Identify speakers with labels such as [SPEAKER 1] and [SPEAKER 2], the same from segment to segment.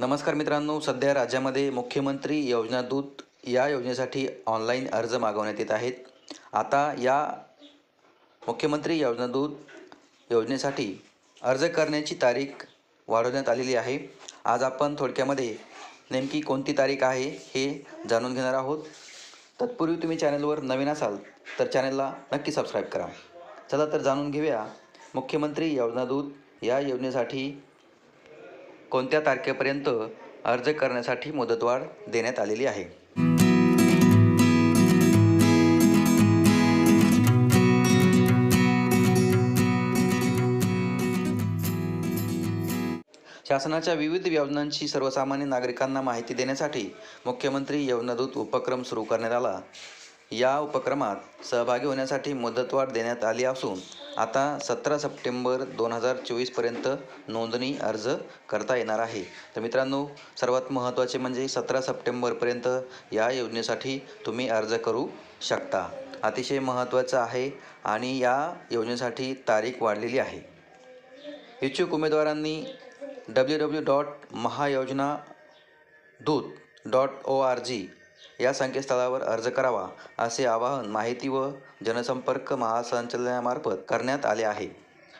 [SPEAKER 1] नमस्कार मित्रांनो सध्या राज्यामध्ये मुख्यमंत्री योजना दूत या योजनेसाठी ऑनलाईन अर्ज मागवण्यात येत आहेत. आता या मुख्यमंत्री योजना दूत योजनेसाठी अर्ज करण्याची तारीख वाढवण्यात आलेली आहे. आज आपण थोडक्यामध्ये नेमकी कोणती तारीख आहे हे जाणून घेणार आहोत. तत्पूर्वी तुम्ही चॅनलवर नवीन असाल तर चॅनलला नक्की सबस्क्राईब करा. चला तर जाणून घेऊया मुख्यमंत्री योजना दूत या योजनेसाठी कोणत्या तारखेपर्यंत अर्ज करण्यासाठी मुदतवाढ देण्यात आलेली आहे? शासनाच्या विविध योजनांची सर्वसामान्य नागरिकांना माहिती देण्यासाठी मुख्यमंत्री यवनदूत उपक्रम सुरू करण्यात आला. या उपक्रमात सहभागी होण्यासाठी मुदतवाढ देण्यात आली असून आता सतरा सप्टेंबर दोन हजार चोवीसपर्यंत नोंदणी अर्ज करता येणार आहे. तर मित्रांनो सर्वात महत्त्वाचे म्हणजे सतरा सप्टेंबरपर्यंत या योजनेसाठी तुम्ही अर्ज करू शकता. अतिशय महत्त्वाचं आहे आणि या योजनेसाठी तारीख वाढलेली आहे. इच्छुक उमेदवारांनी डब्ल्यू डब्ल्यू डॉट महायोजना दूत डॉट ओ आर जी या संकेतस्थळावर अर्ज करावा असे आवाहन माहिती व जनसंपर्क महासंचालनामार्फत करण्यात आले आहे.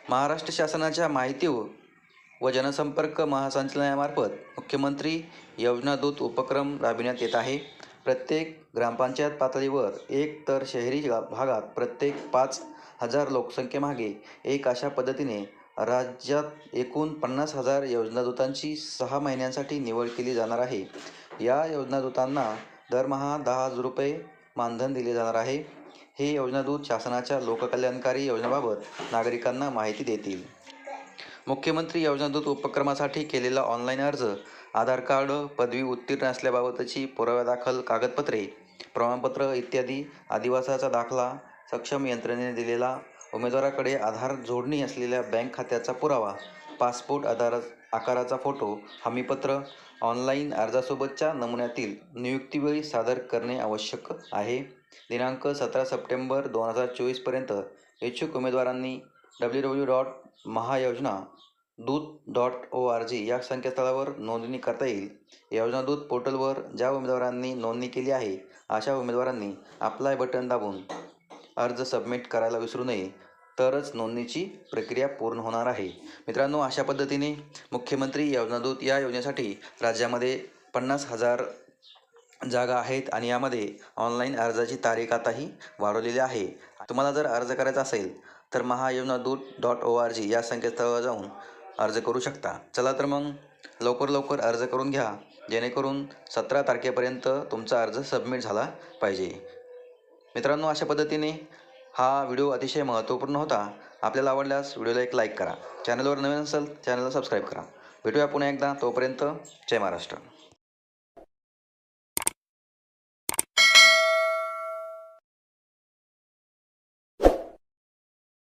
[SPEAKER 1] महाराष्ट्र शासनाच्या माहिती व जनसंपर्क महासंचालनामार्फत मुख्यमंत्री योजनादूत उपक्रम राबविण्यात येत आहे. प्रत्येक ग्रामपंचायत पातळीवर एक तर शहरी भागात प्रत्येक पाच हजार लोकसंख्येमागे एक अशा पद्धतीने राज्यात एकूण पन्नास हजार योजनादूतांची सहा महिन्यांसाठी निवड केली जाणार आहे. या योजनादूतांना दरमहा दहा हजार रुपये मानधन दिले जाणार आहे. हे योजनादूत शासनाच्या लोककल्याणकारी योजनाबाबत नागरिकांना माहिती देतील. मुख्यमंत्री योजनादूत उपक्रमासाठी केलेला ऑनलाईन अर्ज आधार कार्ड पदवी उत्तीर्ण असल्याबाबतची पुराव्यादाखल कागदपत्रे प्रमाणपत्र इत्यादी आदिवासाचा दाखला सक्षम यंत्रणेने दिलेला उमेदवाराकडे आधार जोडणी असलेल्या बँक खात्याचा पुरावा पासपोर्ट आधार आकाराचा फोटो हमीपत्र ऑनलाईन अर्जासोबतच्या नमुन्यातील नियुक्तीवेळी सादर करणे आवश्यक आहे. दिनांक सतरा सप्टेंबर दोन हजार चोवीसपर्यंत इच्छुक उमेदवारांनी डब्ल्यू डब्ल्यू डॉट महायोजना दूत डॉट ओ आर जी या संकेतस्थळावर नोंदणी करता येईल. योजना दूत पोर्टलवर ज्या उमेदवारांनी नोंदणी केली आहे अशा उमेदवारांनी अप्लाय बटन दाबून अर्ज सबमिट करायला विसरू नये. तरच नोंदणीची प्रक्रिया पूर्ण होणार आहे. मित्रांनो अशा पद्धतीने मुख्यमंत्री योजनादूत या योजनेसाठी राज्यामध्ये पन्नास हजार जागा आहेत आणि यामध्ये ऑनलाईन अर्जाची तारीख आताही वाढवलेली आहे. तुम्हाला जर अर्ज करायचा असेल तर Mahayojanadoot dot O R G या संकेतस्थळावर जाऊन अर्ज करू शकता. चला तर मग लवकर लवकर अर्ज करून घ्या जेणेकरून सतरा तारखेपर्यंत तुमचा अर्ज सबमिट झाला पाहिजे. मित्रांनो अशा पद्धतीने हा व्हिडिओ अतिशय महत्त्वपूर्ण होता. आपल्याला आवडल्यास व्हिडिओला एक लाईक करा. चॅनलवर नवीन असेल चॅनलला सबस्क्राईब करा. भेटूया पुन्हा एकदा. तोपर्यंत जय महाराष्ट्र.